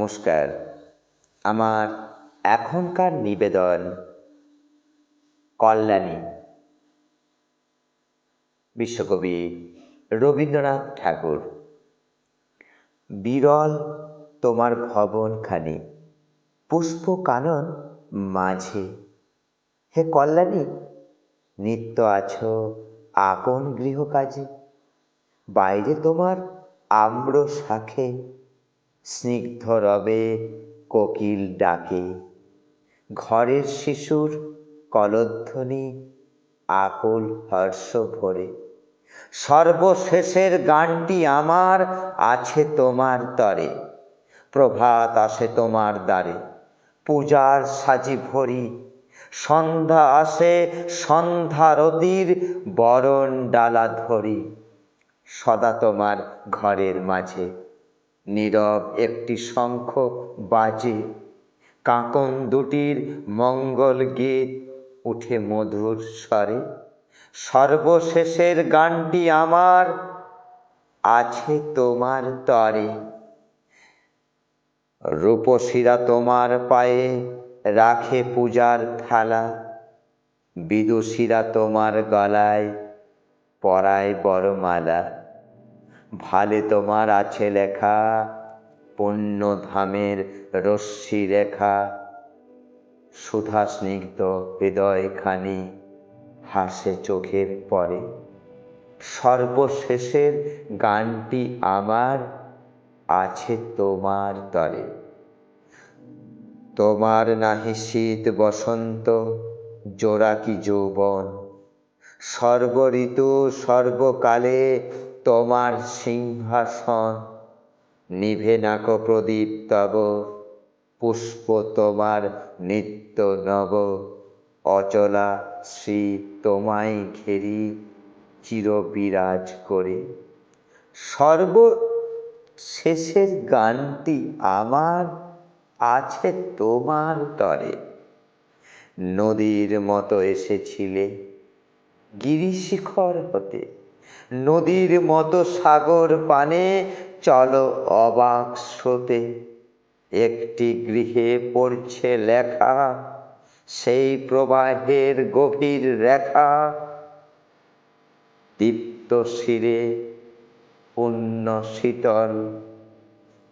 নমস্কার। আমার এখনকার নিবেদন কল্যাণী। বিশ্বকবি রবীন্দ্রনাথ ঠাকুর। বিরল তোমার ভবনখানি, পুষ্প কানন মাঝে। হে কল্যাণী, নিত্য আছো আপন গৃহকাজে। বাইরে তোমার আম্র শাখে স্নিগ্ধ রবে কোকিল ডাকে, ঘরের শিশুর কলধ্বনি আকুল হর্ষ ভরে, সর্বশেষের গানটি আমার আছে তোমার তরে, প্রভাত আসে তোমার দ্বারে, পূজার সাজি ভরি, সন্ধ্যা আসে সন্ধ্যারতির বরণ ডালা ধরি, সদা তোমার ঘরের মাঝে। নীরব একটি শঙ্খ বাজে। কাঁকন দুটির মঙ্গল গীত উঠে মধুর স্বরে, সর্বশেষের গানটি আমার, আছে তোমার তরে। রূপসীরা তোমার পায়ে রাখে পূজার থালা, বিদুষীরা তোমার গলায় পরায় বড়মালা ভালে তোমার আছে লেখা, পুণ্য ধামের রশ্মি রেখা। সুধা স্নিগ্ধ হৃদয়খানি হাসে চোখের পরে। সর্বশেষের গানটি আমার, আছে তোমার তরে। তোমার নাহি শীত বসন্ত, জোড়া কি যৌবন? সর্ব ঋতু সর্বকালে তোমার সিংহাসন। নিভে নাক প্রদীপ তব, পুষ্প তোমার নিত্য নব। অচলা শ্রী তোমায় ঘেরি চির বিরাজ করে। সর্ব শেষের গানটি আমার, আছে তোমার তরে। নদীর মতো এসেছিলে, গিরিশিখর হতে। নদীর মতো সাগর পানে, চলো অবাক স্রোতে। একটি গৃহে পড়ছে লেখা, সেই প্রবাহের গভীর রেখা। দীপ্ত শিরে পুণ্য শীতল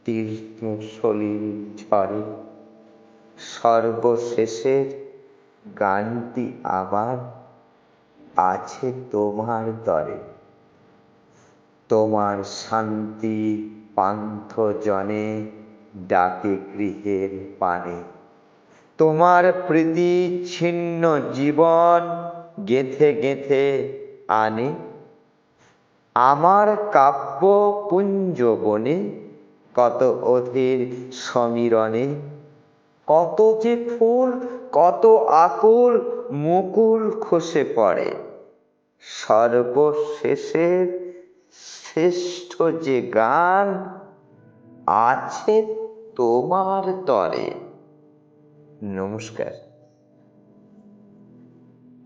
তীর্থ সলিল ঝরে সর্বশেষের গানটি আবার আছে তোমার তরে তোমার শান্তি পান্থ জনে ডাকে গৃহের পানে। তোমার প্রীতি ছিন্ন জীবন গেথে গেথে আনে। আমার কাব্য পুঞ্জ বনে কত অধীর সমীরণে। কত যে ফুল, কত আকুল মুকুল খসে পড়ে। সর্বশেষের শ্রেষ্ঠ যে গান আছে তোমার তরে। নমস্কার।